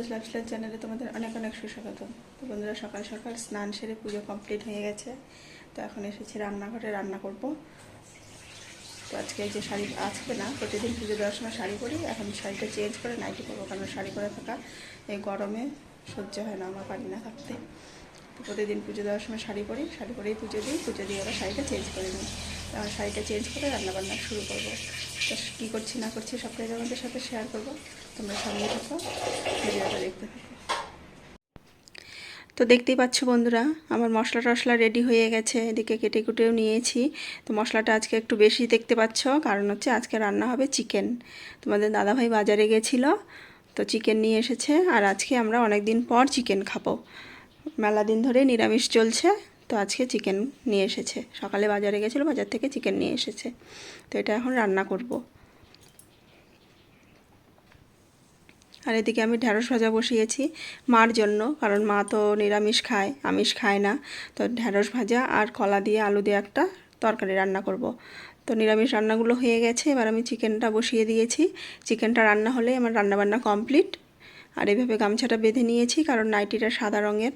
বদ্দেশ lifestyle চ্যানেলে তোমাদের অনেক অনেক সুস্বাগত তো বন্ধুরা, সকাল সকাল স্নান সেরে পুজো কমপ্লিট হয়ে গেছে। তো এখন এসেছি রান্নাঘরে রান্না করব। তো আজকে যে শাড়ি আজকে না, প্রতিদিন পুজো দেওয়ার সময় শাড়ি পরি। এখন শাড়িটা চেঞ্জ করে নাইটি করব কারণ শাড়ি পরে থাকা এই গরমে সহ্য হয় না, আমার পারি না থাকতে। প্রতিদিন পুজো দেওয়ার সময় শাড়ি পরি, শাড়ি পরেই পুজো দিই। পুজো দিয়ে আবার শাড়িটা চেঞ্জ করে নিই। আমার শাড়িটা চেঞ্জ করে রান্নাবান্না শুরু করব। তো কী করছি না করছি সবটাই তোমাদের সাথে শেয়ার করব। তোমরা সঙ্গে থাকো, ভিডিওটা দেখতে তো দেখতেই পাচ্ছ বন্ধুরা, আমার মশলা টশলা রেডি হয়ে গেছে, এদিকে কেটে কুটেও নিয়েছি। তো মশলাটা আজকে একটু বেশি দেখতে পাচ্ছ, কারণ হচ্ছে আজকে রান্না হবে চিকেন তোমাদের দাদাভাই বাজারে গেছিল, তো চিকেন নিয়ে এসেছে, আর আজকে আমরা অনেক দিন পর চিকেন খাব। মেলা দিন ধরে নিরামিষ চলছে তো আজকে চিকেন নিয়ে এসেছে। সকালে বাজারে গেছিল, বাজার থেকে চিকেন নিয়ে এসেছে। তো এটা এখন রান্না করব। আর এদিকে আমি ঢ্যাঁড়স ভাজা বসিয়েছি মার জন্য, কারণ মা তো নিরামিষ খায়, আমিষ খায় না। তো ঢ্যাঁড়স ভাজা আর কলা দিয়ে আলু দিয়ে একটা তরকারি রান্না করব। তো নিরামিষ রান্নাগুলো হয়ে গেছে, এবার আমি চিকেনটা বসিয়ে দিয়েছি। চিকেনটা রান্না হলে আমার রান্নাবান্না কমপ্লিট আর এভাবে গামছাটা বেঁধে নিয়েছি, কারণ নাইটিটা সাদা রঙের।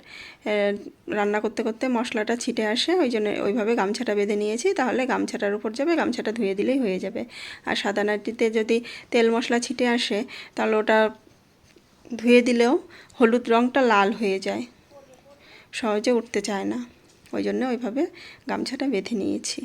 রান্না করতে করতে মশলাটা ছিটে আসে, ওই জন্য ওইভাবে গামছাটা বেঁধে নিয়েছি, তাহলে গামছাটার উপর যাবে, গামছাটা ধুয়ে দিলেই হয়ে যাবে। আর সাদা নাইটিতে যদি তেল মশলা ছিটে আসে, তাহলে ওটা ধুয়ে দিলেও হলুদ রঙটা লাল হয়ে যায়। সহজে উঠতে চায় না, ওই জন্য ওইভাবে গামছাটা বেঁধে নিয়েছি।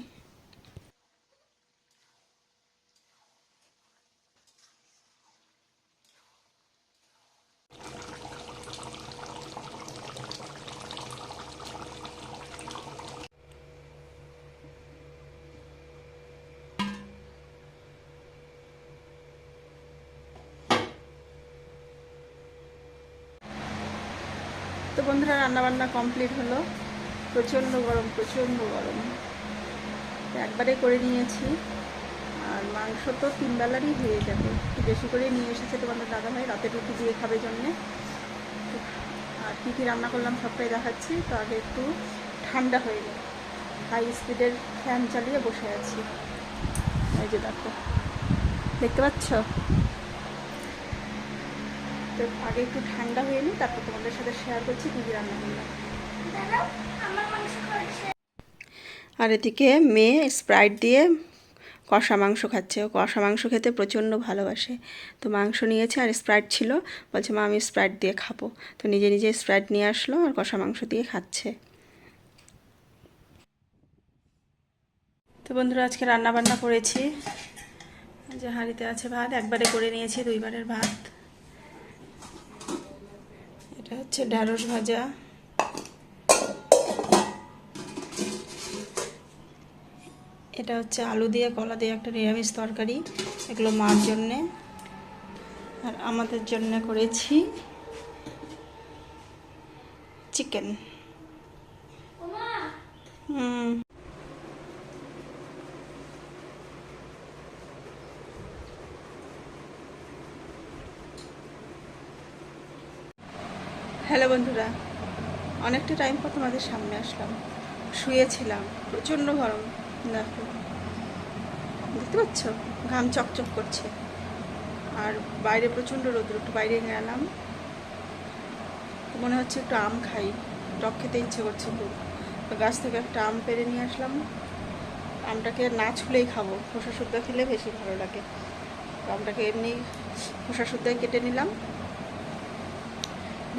তো বন্ধুরা, রান্নাবান্না কমপ্লিট হলো। প্রচণ্ড গরম প্রচণ্ড গরম। একবারে করে নিয়েছি। আর মাংস তো তিন বেলারই হয়ে যাবে। একটু বেশি করে নিয়ে এসেছে তোমাদের দাদাভাই, রাতে রুটি দিয়ে খাবে জন্যে। আর কী কী রান্না করলাম সবটাই দেখাচ্ছি। তো আগে একটু ঠান্ডা হয়ে যায় হাই স্পিডের ফ্যান চালিয়ে বসে আছি। এই যে দেখো। দেখতে পাচ্ছ? তো আগে একটু ঠান্ডা হয়ে নিই, তারপর তোমাদের সাথে শেয়ার করছি কী কী রান্না করলাম। আর এদিকে মেয়ে স্প্রাইট দিয়ে কষা মাংস খাচ্ছে। ও কষা মাংস খেতে প্রচণ্ড ভালোবাসে। তো মাংস নিয়েছে আর স্প্রাইট ছিল। বলছে, মা, আমি স্প্রাইট দিয়ে খাব। তো নিজে নিজে স্প্রাইট নিয়ে আসলো আর কষা মাংস দিয়ে খাচ্ছে। তো বন্ধুরা, আজকে রান্না বান্না করেছি। যে হাঁড়িতে আছে ভাত, একবারে করে নিয়েছি, দুইবারের ভাত। এটা হচ্ছে ঢ্যাঁড়স ভাজা। এটা হচ্ছে আলু দিয়ে কলা দিয়ে একটা নিরামিষ তরকারি এগুলো মার জন্যে। আর আমাদের জন্য করেছি চিকেন। হুম। হ্যালো বন্ধুরা, অনেকটা টাইম পর তোমাদের সামনে আসলাম। শুয়েছিলাম, প্রচণ্ড গরম, দেখো। দেখতে পাচ্ছ? ঘাম চকচক করছে। আর বাইরে প্রচণ্ড রোদ্র একটু বাইরে গেলাম। মনে হচ্ছে একটু আম খাই, টক খেতে ইচ্ছে করছে খুব। তো গাছ থেকে একটা আম পেরে নিয়ে আসলাম। আমটাকে না ছুলেই খাব, খোসা শুদ্ধ খেলে বেশি ভালো লাগে। আমটাকে এমনি খোসা শুদ্ধই কেটে নিলাম।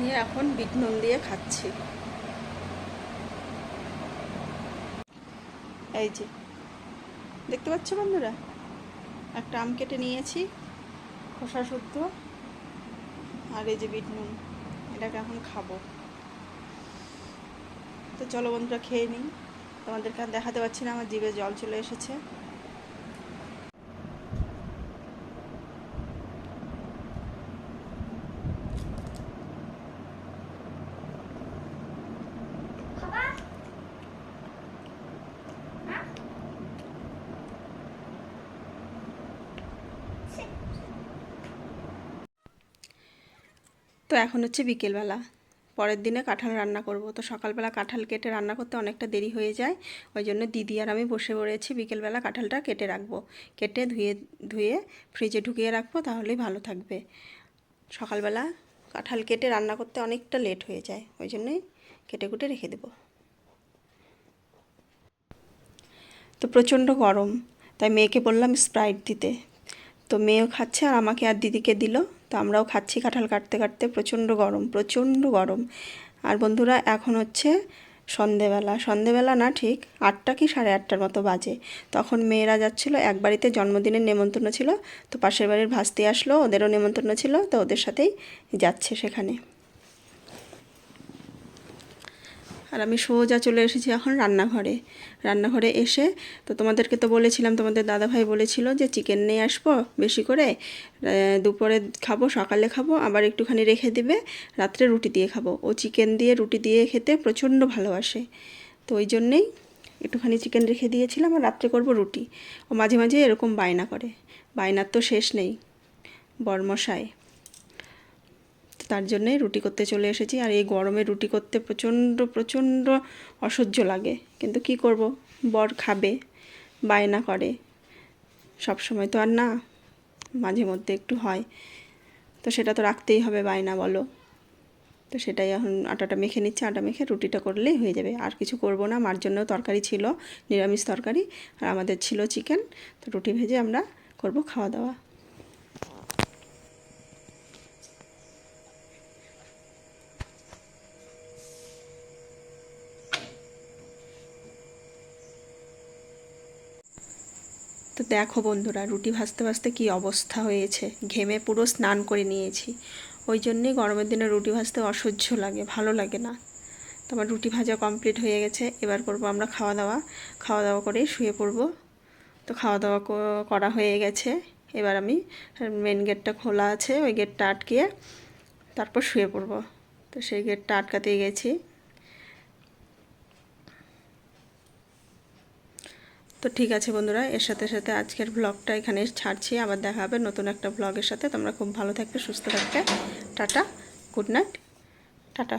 নিয়ে এখন বিট নুন দিয়ে খাচ্ছি। এই যে, দেখতে পাচ্ছ বন্ধুরা? একটা আম কেটে নিয়েছি, খোসা শুদ্ধ, আর এই যে বিট নুন, এটাকে এখন খাব। তো চলো বন্ধুরা, খেয়ে নিই। তোমাদেরকে দেখাতে পারছি না, আমার জিভে জল চলে এসেছে। তো এখন হচ্ছে বিকেলবেলা। পরের দিনে কাঁঠাল রান্না করব। তো সকালবেলা কাঁঠাল কেটে রান্না করতে অনেকটা দেরি হয়ে যায়। ওই জন্য দিদি আর আমি বসে পড়েছি বিকেলবেলা কাঁঠালটা কেটে রাখব। কেটে ধুয়ে ধুয়ে ফ্রিজে ঢুকিয়ে রাখব, তাহলেই ভালো থাকবে। সকালবেলা কাঁঠাল কেটে রান্না করতে অনেকটা লেট হয়ে যায়। ওই জন্যই কেটে কুটে রেখে দেবো। তো প্রচণ্ড গরম। তাই মেয়েকে বললাম স্প্রাইট দিতে। তো মেয়েও খাচ্ছে আর আমাকে আর দিদিকে দিল। তো আমরাও খাচ্ছি কাঁঠাল কাটতে কাটতে, প্রচণ্ড গরম প্রচণ্ড গরম। আর বন্ধুরা, এখন হচ্ছে সন্ধেবেলা। সন্ধেবেলা না ঠিক আটটা কি সাড়ে আটটার মতো বাজে। তখন মেয়েরা যাচ্ছিল, এক বাড়িতে জন্মদিনের নেমন্তন্ন ছিল, তো পাশের বাড়ির ভাস্তি আসলো, ওদেরও নেমন্তন্ন ছিল, তো ওদের সাথেই যাচ্ছে সেখানে। আর আমি সোজা চলে এসেছি এখন রান্নাঘরে। রান্নাঘরে এসে তো তোমাদেরকে তো বলেছিলাম, তোমাদের দাদাভাই বলেছিল যে চিকেন নিয়ে আসব বেশি করে দুপুরে খাব, সকালে খাব, আবার একটুখানি রেখে দিবে, রাত্রে রুটি দিয়ে খাব। ও চিকেন দিয়ে রুটি দিয়ে খেতে প্রচণ্ড ভালোবাসে। তো ওই জন্যেই একটুখানি চিকেন রেখে দিয়েছিলাম আর রাত্রে করব রুটি। ও মাঝে মাঝে এরকম বায়না করে। বায়নার তো শেষ নেই। বরমশাই। তো তার জন্যে রুটি করতে চলে এসেছি। আর এই গরমে রুটি করতে প্রচণ্ড প্রচণ্ড অসহ্য লাগে। কিন্তু কি করব? বর খাবে, বায়না করে। সব সময় তো আর না, মাঝে মধ্যে একটু হয়। তো সেটা তো রাখতেই হবে, বায়না বলো। তো সেটাই এখন আটাটা মেখে নিচ্ছে। আটা মেখে রুটিটা করলেই হয়ে যাবে। আর কিছু করব না। মার জন্য তরকারি ছিল, নিরামিষ তরকারি। আর আমাদের ছিল চিকেন। তো রুটি ভেজে আমরা করব খাওয়া দাওয়া। তো দেখো বন্ধুরা, রুটি ভাজতে ভাজতে কি অবস্থা হয়েছে। ঘেমে পুরো স্নান করে নিয়েছি। ওই জন্যেই গরমের দিনে রুটি ভাজতে অসহ্য লাগে, ভালো লাগে না। তো আমার রুটি ভাজা কমপ্লিট হয়ে গেছে, এবার করব আমরা খাওয়া দাওয়া। খাওয়া দাওয়া করেই শুয়ে পড়ব। তো খাওয়া দাওয়া করা হয়ে গেছে। এবার আমি মেন গেটটা খোলা আছে, ওই গেটটা আটকিয়ে তারপর শুয়ে পড়ব। তো সেই গেটটা আটকাতেই গেছি। তো ঠিক আছে বন্ধুরা, এর সাথে সাথে আজকের ব্লগটা এখানে ছাড়ছি। আবার দেখা হবে নতুন একটা ব্লগের সাথে। তোমরা খুব ভালো থাকবে, সুস্থ থাকবে। Tata good night tata.